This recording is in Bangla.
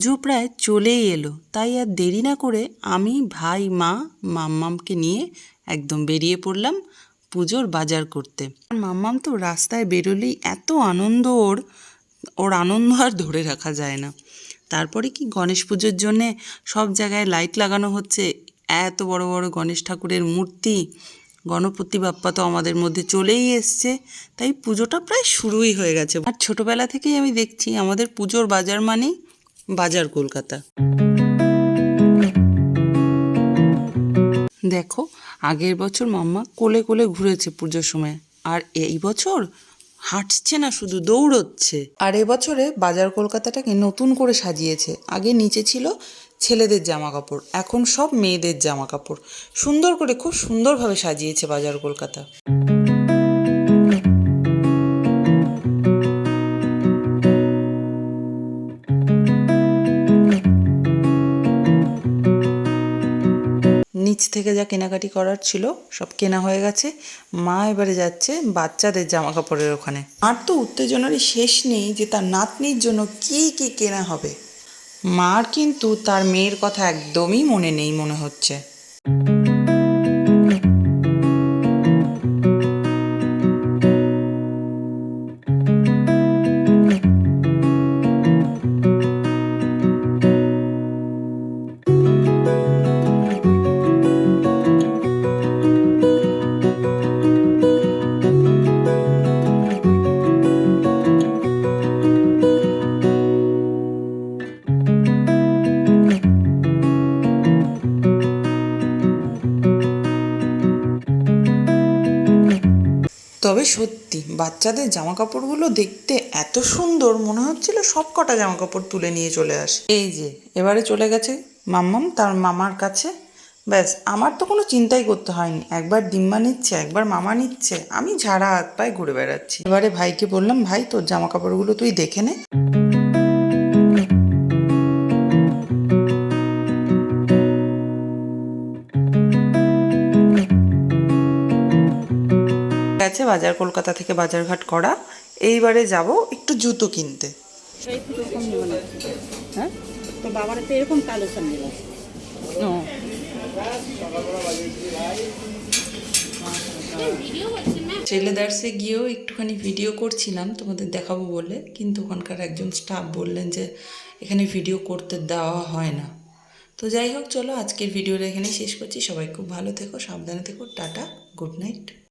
পুজো প্রায় চলেই এলো। তাই আর দেরি না করে আমি, ভাই, মা, মাম্মামকে নিয়ে একদম বেরিয়ে পড়লাম পুজোর বাজার করতে। আর মাম্মাম তো রাস্তায় বেরোলেই এত আনন্দ ওর ওর আনন্দ আর ধরে রাখা যায় না। তারপরে কি গণেশ পুজোর জন্যে সব জায়গায় লাইট লাগানো হচ্ছে, এত বড় বড় গণেশ ঠাকুরের মূর্তি, গণপতি বাপ্পা তো আমাদের মধ্যে চলেই এসছে। তাই পুজোটা প্রায় শুরুই হয়ে গেছে। আর ছোটবেলা থেকেই আমি দেখছি আমাদের পুজোর বাজার মানেই বাজার কলকাতা। দেখো, আগের বছর মাম্মা কোলে কোলে ঘুরেছে পুজোর সময়। আর এই বছর হাঁটছে না, শুধু দৌড়চ্ছে। আর এবছরে বাজার কলকাতাটাকে নতুন করে সাজিয়েছে। আগে নিচে ছিল ছেলেদের জামা কাপড় এখন সব মেয়েদের জামা কাপড় সুন্দর করে, খুব সুন্দরভাবে সাজিয়েছে বাজার কলকাতা। নিচ থেকে যা কেনাকাটি করার ছিল, সব কেনা হয়ে গেছে। মা এবারে যাচ্ছে বাচ্চাদের জামা কাপড়ের ওখানে। আর তো উত্তেজনারই শেষ নেই যে তার নাতনির জন্য কি কি কেনা হবে। মার কিন্তু তার মেয়ের কথা একদমই মনে নেই মনে হচ্ছে। তবে সত্যি, বাচ্চাদের জামা কাপড়গুলো দেখতে এত সুন্দর মনে হচ্ছিল সব কটা জামা কাপড় তুলে নিয়ে চলে আসে। এই যে, এবারে চলে গেছে মাম্মাম তার মামার কাছে। ব্যাস, আমার তো কোনো চিন্তাই করতে হয়নি। একবার ডিম্মা নিচ্ছে, একবার মামা নিচ্ছে, আমি ঝাড়া হাত পায়ে ঘুরে বেড়াচ্ছি। এবারে ভাইকে বললাম, ভাই, তোর জামা কাপড়গুলো তুই দেখে নে। গেছে বাজার কলকাতা থেকে বাজারঘাট করা। এইবারে যাব একটু জুতো কিনতে। হ্যাঁ তো বাবার তো এরকম কালো স্যান্ডেল ছেলেদার্সে গিয়েও একটুখানি ভিডিও করছিলাম তোমাদের দেখাবো বলে। কিন্তু ওখানকার একজন স্টাফ বললেন যে এখানে ভিডিও করতে দেওয়া হয় না। তো যাই হোক চলো আজকের ভিডিওটা এখানে শেষ করছি। সবাই খুব ভালো থেকো সাবধানে থেকো টাটা গুড নাইট